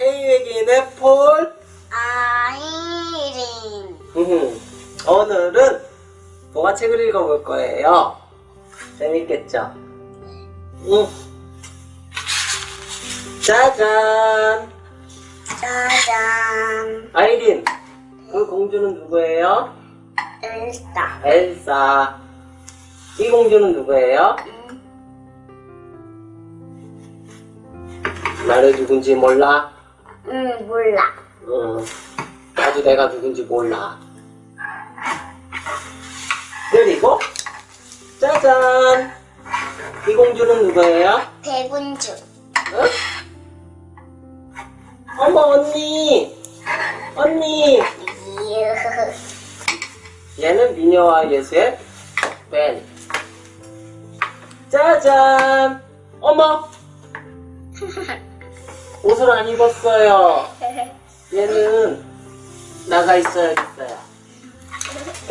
헤이 외계인의 폴. 아이린. 음, 오늘은 동화 책을 읽어볼 거예요. 재밌겠죠? 응. 짜잔. 짜잔. 아이린. 그 공주는 누구예요? 엘사. 엘사. 이 공주는 누구예요? 나를 누군지 몰라? 음, 몰라. 응. 나도 내가 누군지 몰라. 그리고 짜잔. 이 공주는 누구예요? 백운주. 응? 어머 언니. 언니. 얘는 미녀와 예수의 벤. 짜잔. 어머. 옷을 안 입었어요. 얘는 나가 있어야겠어요.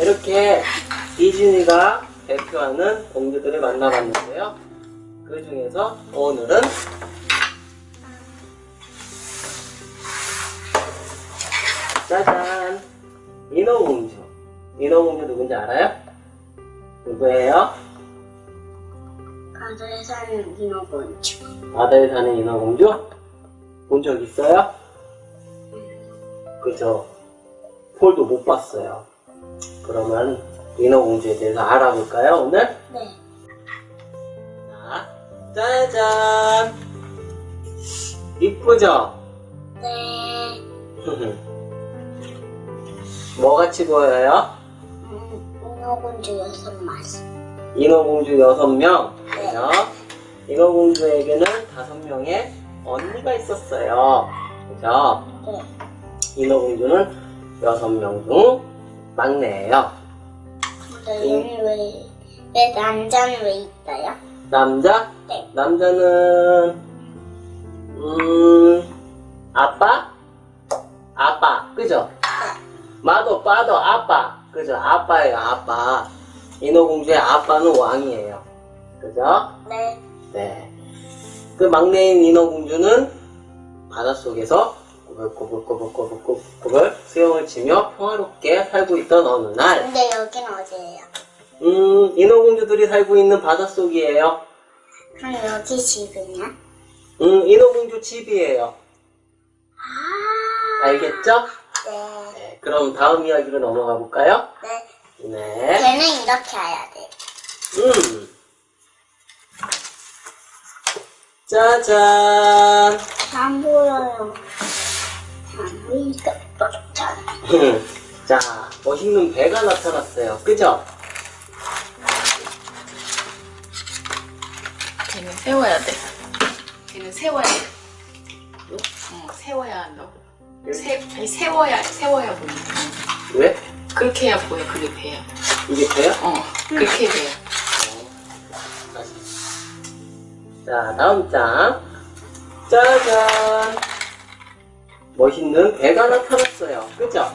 이렇게 디즈니가 대표하는 공주들을 만나봤는데요. 그 중에서 오늘은 짜잔 인어공주. 인어공주 누군지 알아요? 누구예요? 가도에 사는 인어공주. 바다에 사는 인어공주? 본 적 있어요? 그죠? 폴도 못 봤어요. 그러면 인어공주에 대해서 알아볼까요, 오늘? 네. 자, 짜잔! 이쁘죠? 네. 뭐 같이 보여요? 음, 인어공주 여섯 마리. 인어공주 여섯 명 네. 그죠? 인어공주에게는 다섯 명의 언니가 있었어요. 그죠? 네. 인어공주는 여섯 명 중 막내예요. 근데 얘는 왜, 왜 남자는 왜 있어요? 남자? 네. 남자는 음 아빠? 아빠 그죠? 마도 빠도 아빠 그죠? 아빠예요 아빠 인어공주의 아빠는 왕이에요 그죠? 네. 네. 그 막내인 인어공주는 바닷속에서 꼬불꼬불꼬불꼬불꼬불 수영을 치며 평화롭게 살고 있던 어느 날 근데 여긴 어디예요? 음, 인어공주들이 살고 있는 바닷속이에요 그럼 여기 집이냐? 음, 인어공주 집이에요. 아. 알겠죠? 네. 네, 그럼 다음 이야기로 넘어가 볼까요? 네. 네. 걔는 이렇게 해야 돼. 음. 짜잔. 안 보여요. 안 보이니까 빡잖아. 자, 멋있는 배가 나타났어요. 그죠? 걔는 세워야 돼. 걔는 세워야 돼. 어, 세워야 한다고. 세, 아니, 세워야, 세워야 보여. 왜? 그렇게 해야 보여, 그게 배야. 이게 배야? 어, 그렇게 돼요. 자, 다음 장. 짜잔. 멋있는 배가 나타났어요. 그죠?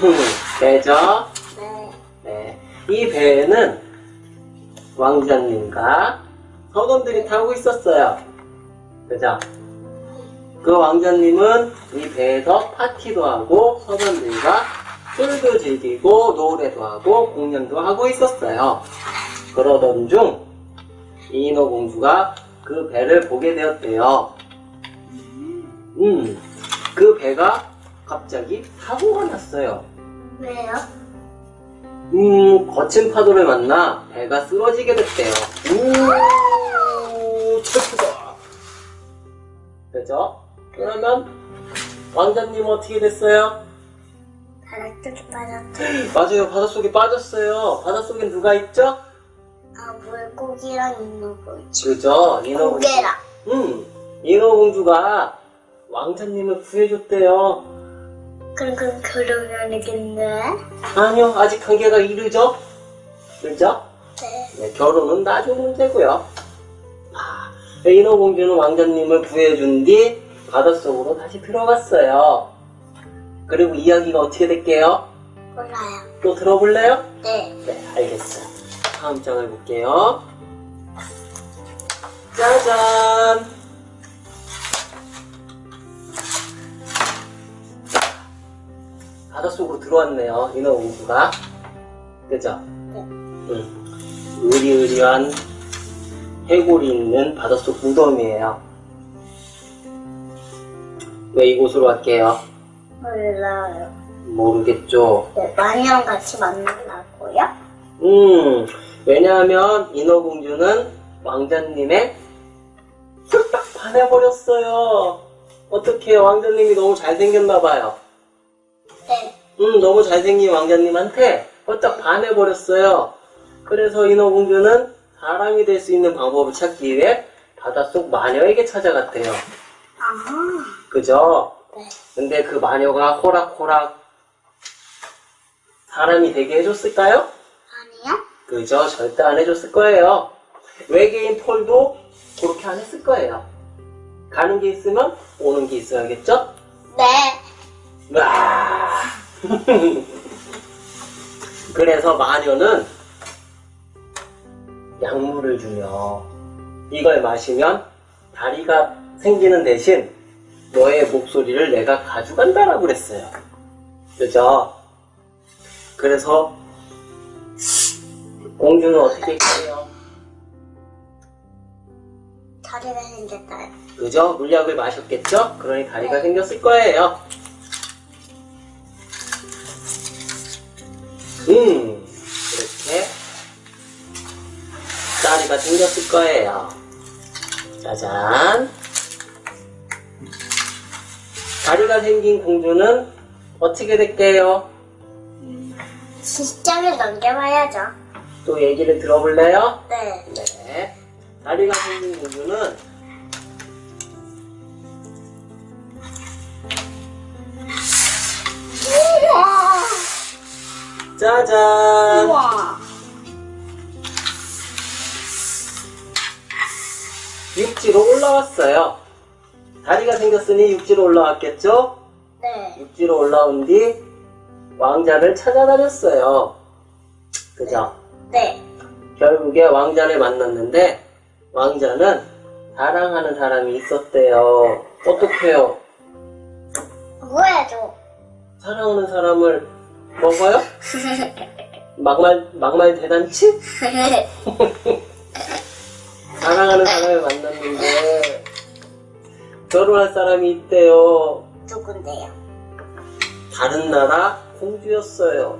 배죠? 네. 네. 이 배에는 왕자님과 선원들이 타고 있었어요. 그죠? 그 왕자님은 이 배에서 파티도 하고 선원들과 술도 즐기고 노래도 하고 공연도 하고 있었어요. 그러던 중 인어공주가 그 배를 보게 되었대요. 음, 그 배가 갑자기 사고가 났어요. 왜요? 음, 거친 파도를 만나 배가 쓰러지게 됐대요. 우, 슬프다. 그죠? 그러면 왕자님 어떻게 됐어요? 바닥쪽에 빠졌죠. 맞아요, 바닷속에 빠졌어요. 바닷속엔 누가 있죠? 아, 물고기랑 인어공주. 그죠? 인어공주. 고개랑. 음, 인어공주가 왕자님을 구해줬대요. 그럼 그럼 결혼하겠네. 아니요, 아직 관계가 이르죠? 그죠? 네. 네, 결혼은 나중 문제고요. 아, 인어공주는 왕자님을 구해준 뒤 바닷속으로 다시 들어갔어요. 그리고 이야기가 어떻게 될게요? 몰라요. 또 들어볼래요? 네. 네, 알겠어요. 다음 장을 볼게요. 짜잔! 바닷속으로 들어왔네요. 인어 우구가. 그죠? 네. 응. 으리으리한 해골이 있는 바닷속 무덤이에요. 왜 이곳으로 갈게요? 몰라요. 모르겠죠? 네, 마리랑 같이 만나고요? 음. 왜냐하면 인어공주는 왕자님의 뚝딱 반해버렸어요. 어떻게 왕자님이 너무 잘생겼나봐요. 네. 음, 너무 잘생긴 왕자님한테 홀딱 반해버렸어요. 그래서 인어공주는 사람이 될 수 있는 방법을 찾기 위해 바닷속 마녀에게 찾아갔대요. 아, 그죠? 네. 근데 그 마녀가 호락호락 사람이 되게 해줬을까요? 그죠? 절대 안 해줬을 거예요. 외계인 폴도 그렇게 안 했을 거예요. 가는 게 있으면 오는 게 있어야겠죠? 네. 와! 그래서 마녀는 약물을 주며 이걸 마시면 다리가 생기는 대신 너의 목소리를 내가 가져간다라고 그랬어요. 그죠? 그래서 공주는 어떻게 해요? 다리가 생겼어요. 그죠? 물약을 마셨겠죠? 그러니 다리가 생겼을 거예요. 음, 이렇게 다리가 생겼을 거예요. 짜잔. 다리가 생긴 공주는 어떻게 될게요? 시장을 넘겨봐야죠. 또 얘기를 들어볼래요? 네. 네. 다리가 생긴 공주는 우와! 짜잔! 우와! 육지로 올라왔어요. 다리가 생겼으니 육지로 올라왔겠죠? 네. 육지로 올라온 뒤 왕자를 찾아다녔어요. 그죠? 네. 결국에 왕자를 만났는데 왕자는 사랑하는 사람이 있었대요. 어떡해요? 뭐야죠? 사랑하는 사람을 먹어요? 막말, 막말 대단치? 사랑하는 사람을 만났는데 결혼할 사람이 있대요. 누군데요? 다른 나라 공주였어요.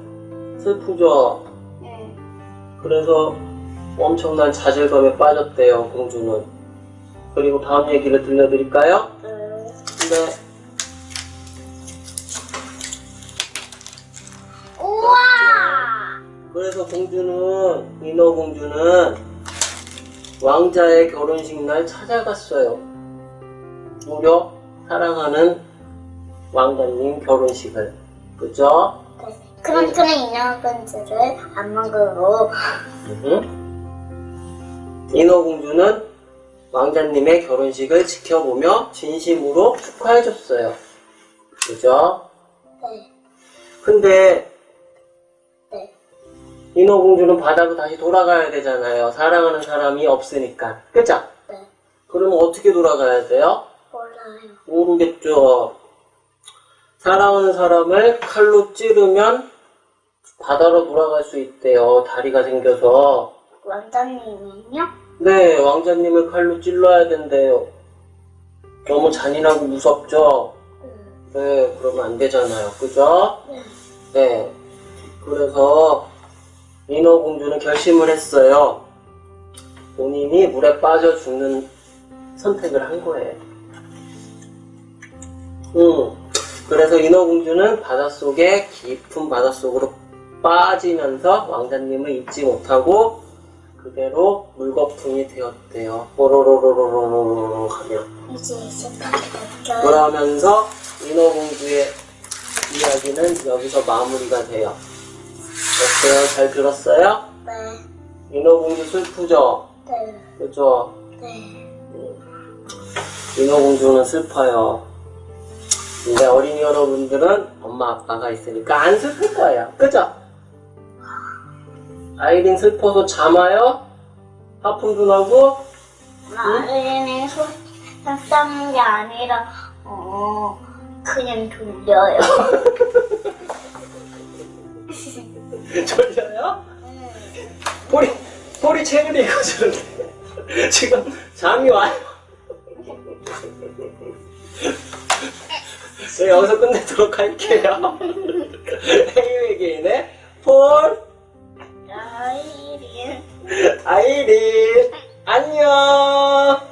슬프죠? 음. 그래서 엄청난 좌절감에 빠졌대요, 공주는. 그리고 다음 얘기를 들려드릴까요? 음. 네. 우와! 그래서 공주는, 인어공주는 왕자의 결혼식 날 찾아갔어요. 무려 사랑하는 왕자님 결혼식을. 그죠? 네. 그럼 그런 인어공주를 안 먹으고 음. 인어공주는 왕자님의 결혼식을 지켜보며 진심으로 축하해줬어요. 그죠? 네. 근데 네. 인어공주는 바다로 다시 돌아가야 되잖아요. 사랑하는 사람이 없으니까. 그죠? 네. 그러면 어떻게 돌아가야 돼요? 몰라요. 모르겠죠. 사랑하는 사람을 칼로 찌르면 바다로 돌아갈 수 있대요. 다리가 생겨서. 왕자님은요? 네, 왕자님을 칼로 찔러야 된대요. 너무 잔인하고 무섭죠? 음. 네, 그러면 안 되잖아요. 그죠? 네. 네. 그래서 인어공주는 결심을 했어요. 본인이 물에 빠져 죽는 선택을 한 거예요. 음. 그래서 인어공주는 바닷속에 깊은 바닷속으로 빠지면서 왕자님을 잊지 못하고 그대로 물거품이 되었대요. 뽀로로로로로로로 하며. 이제 시작할게요. 그러면서 인어공주의 이야기는 여기서 마무리가 돼요. 어때요? 잘 들었어요? 네. 인어공주 슬프죠? 네. 그죠? 네. 인어공주는 슬퍼요. 근데 어린이 여러분들은 엄마 아빠가 있으니까 안 슬플 거예요. 그죠? 아이린 슬퍼서 잠아요? 하품도 나고 아이린이 속상한 게 아니라 어 그냥 졸려요. 졸려요? 보리 보리 책을 읽어주는데 지금 잠이 와요. 네, 여기서 끝내도록 할게요. 해외 개인의 폴 아이리 안녕.